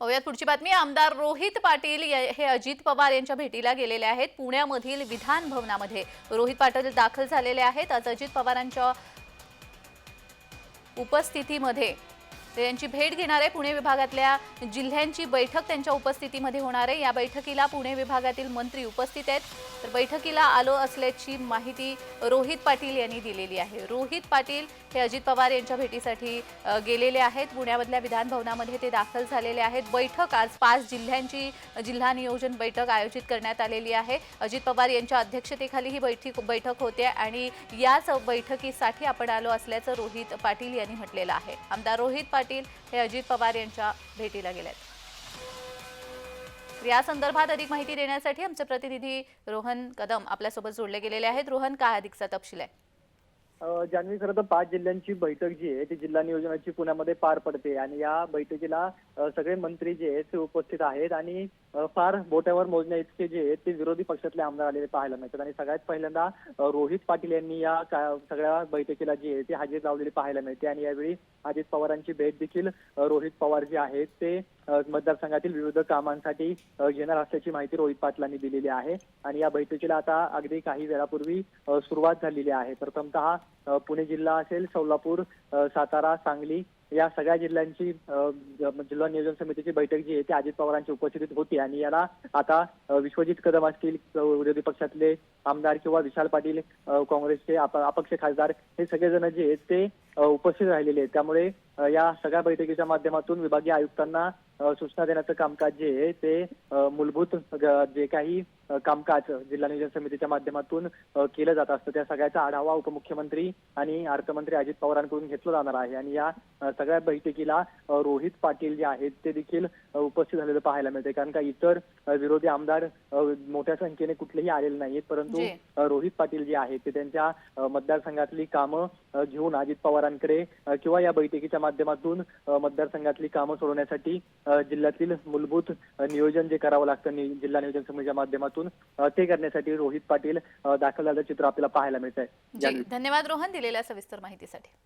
पाहूयात पुढची बातमी. आमदार रोहित पाटील हे अजित पवार यांच्या भेटीला गेलेले आहेत पुण्यामधील विधान भवनामध्ये. रोहित पाटील दाखल झालेले आहेत. आज अजित पवारांच्या उपस्थितीमध्ये यांची भेट घेणार आहे. पुणे विभागातल्या जिल्ह्यांची बैठक त्यांच्या उपस्थितीमध्ये होणार आहे. या बैठकीला पुणे विभागातील मंत्री उपस्थित आहेत. तर बैठकीला आलो असल्याची माहिती रोहित पाटील यांनी दिलेली आहे. रोहित पाटील हे अजित पवार यांच्या भेटीसाठी गेलेले आहेत. पुण्यामधल्या विधानभवनामध्ये ते दाखल झालेले आहेत. बैठक आज पाच जिल्ह्यांची जिल्हा नियोजन बैठक आयोजित करण्यात आलेली आहे. अजित पवार यांच्या अध्यक्षतेखाली ही बैठक बैठक होते आणि याच बैठकीसाठी आपण आलो असल्याचं रोहित पाटील यांनी म्हटलेलं आहे. आमदार रोहित पाटील हे अजित पवार यांच्या भेटीला गेले आहेत या संदर्भात अधिक माहिती देण्यासाठी आमचे प्रतिनिधी रोहन कदम आपल्यासोबत जोडले गेलेले आहेत. रोहन काय अधिकचा तपशील आहे? जान्हवी खरं तर पाच जिल्ह्यांची बैठक जी आहे ती जिल्हा नियोजनाची पुण्यामध्ये पार पडते. आणि या बैठकीला सगळे मंत्री जे आहेत ते उपस्थित आहेत. आणि फार बोट्यावर मोजण्या इतके जे आहेत ते विरोधी पक्षातले आमदार आलेले पाहायला मिळतात. आणि सगळ्यात पहिल्यांदा रोहित पाटील यांनी या का- सगळ्या बैठकीला जी आहे ती हजेरी लावलेली पाहायला मिळते. आणि यावेळी अजित पवारांची भेट देखील रोहित पवार जे आहेत ते मतदारसंघातील विविध कामांसाठी घेणार असल्याची माहिती रोहित पाटलांनी दिलेली आहे. आणि या बैठकीला आता अगदी काही वेळापूर्वी सुरुवात झालेली आहे. प्रथमतः पुणे जिल्हा असेल सोलापूर सातारा सांगली या सगळ्या जिल्ह्यांची म्हणजे जिल्हा नियोजन समितीची बैठक जी आहे ती अजित पवारांची उपस्थितीत होती आणि याला आता विश्वजित कदम असतील विरोधी पक्षातले आमदार किंवा विशाल पाटील काँग्रेसचे अपक्ष खासदार हे सगळेजण जे आहेत ते उपस्थित राहिलेले आहेत. त्यामुळे या सगळ्या बैठकीच्या माध्यमातून विभागीय आयुक्तांना सूचना देण्याचं कामकाज जे आहे ते मूलभूत जे काही कामकाज जिल्हा नियोजन समितीच्या माध्यमातून केलं जात असतं. त्या सगळ्याचा आढावा उपमुख्यमंत्री आणि अर्थमंत्री अजित पवारांकडून घेतला जाणार आहे. आणि या सगळ्या बैठकीला रोहित पाटील जे आहेत ते देखील उपस्थित झालेलं पाहायला मिळते. कारण का इतर विरोधी आमदार मोठ्या संख्येने कुठलेही आलेले नाहीत परंतु रोहित पाटील जे आहेत ते त्यांच्या मतदारसंघातली कामं घेऊन अजित पवारांकडे किंवा या बैठकीच्या माध्यमातून मतदारसंघातली कामं सोडवण्यासाठी जिल्ह्यातील मूलभूत नियोजन जे करावं लागतं जिल्हा नियोजन समितीच्या माध्यमातून ते करण्यासाठी रोहित पाटील दाखल झाल्याचं चित्र आपल्याला पाहायला मिळत आहे धन्यवाद रोहन दिलेल्या सविस्तर माहितीसाठी.